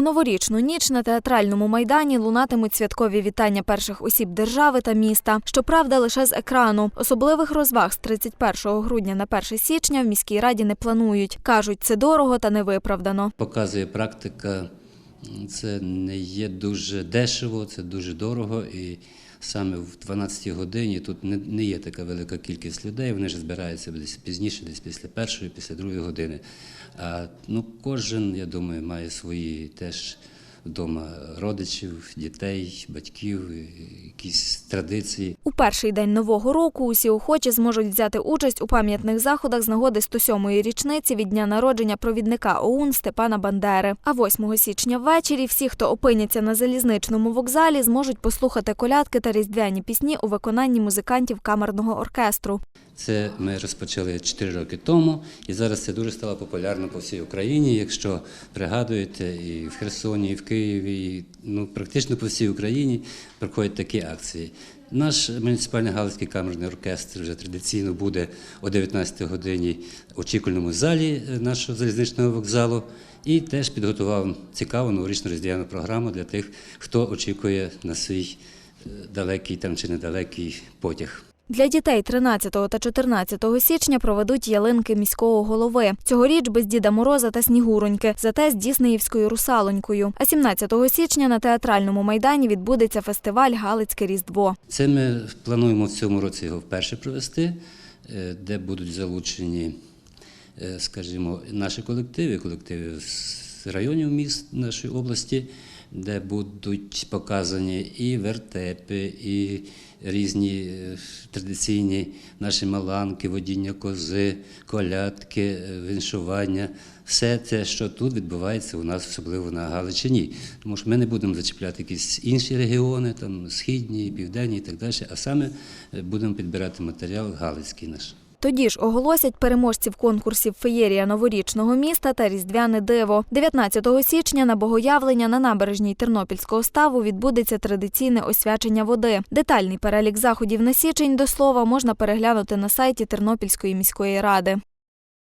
У новорічну ніч на театральному майдані лунатимуть святкові вітання перших осіб держави та міста. Щоправда, лише з екрану. Особливих розваг з 31 грудня на 1 січня в міській раді не планують. кажуть, це дорого та невиправдано. Показує практика, це не є дуже дешево, це дуже дорого. І саме в 12 годині тут не, не є така велика кількість людей. Вони ж збираються десь пізніше, десь після першої, після другої години. А ну, кожен, я думаю, має свої теж вдома родичів, дітей, батьків, якісь традиції. У перший день нового року усі охочі зможуть взяти участь у пам'ятних заходах з нагоди 107-ї річниці від дня народження провідника ОУН Степана Бандери. А 8 січня ввечері всі, хто опиняться на залізничному вокзалі, зможуть послухати колядки та різдвяні пісні у виконанні музикантів камерного оркестру. Це ми розпочали 4 роки тому, і зараз це дуже стало популярно по всій Україні. Якщо пригадуєте, і в Херсоні, і в Києві, і, ну практично по всій Україні проходять такі акції. Наш муніципальний галицький камерний оркестр вже традиційно буде о 19 годині в очікувальному залі е, нашого залізничного вокзалу. І теж підготував цікаву новорічну різдвяну програму для тих, хто очікує на свій е, далекий там чи недалекий потяг. Для дітей 13 та 14 січня проведуть ялинки міського голови. Цьогоріч без Діда Мороза та Снігуроньки, зате з Діснеївською русалонькою. А 17 січня на театральному майдані відбудеться фестиваль Галицьке Різдво. Це ми плануємо в цьому році його вперше провести, е, де будуть залучені, е, скажімо, наші колективи, колективи з районів міст нашої області, де будуть показані і вертепи, і різні е, традиційні наші маланки, водіння кози, колядки, е, віншування. Все те, що тут відбувається у нас, особливо на Галичині. Тому що ми не будемо зачіпляти якісь інші регіони, там східні, південні і так далі, а саме е, будемо підбирати матеріал галицький наш. Тоді ж оголосять переможців конкурсів Феєрія новорічного міста та Різдвяне диво. 19 січня на богоявлення на набережній Тернопільського ставу відбудеться традиційне освячення води. Детальний перелік заходів на січень до слова можна переглянути на сайті Тернопільської міської ради.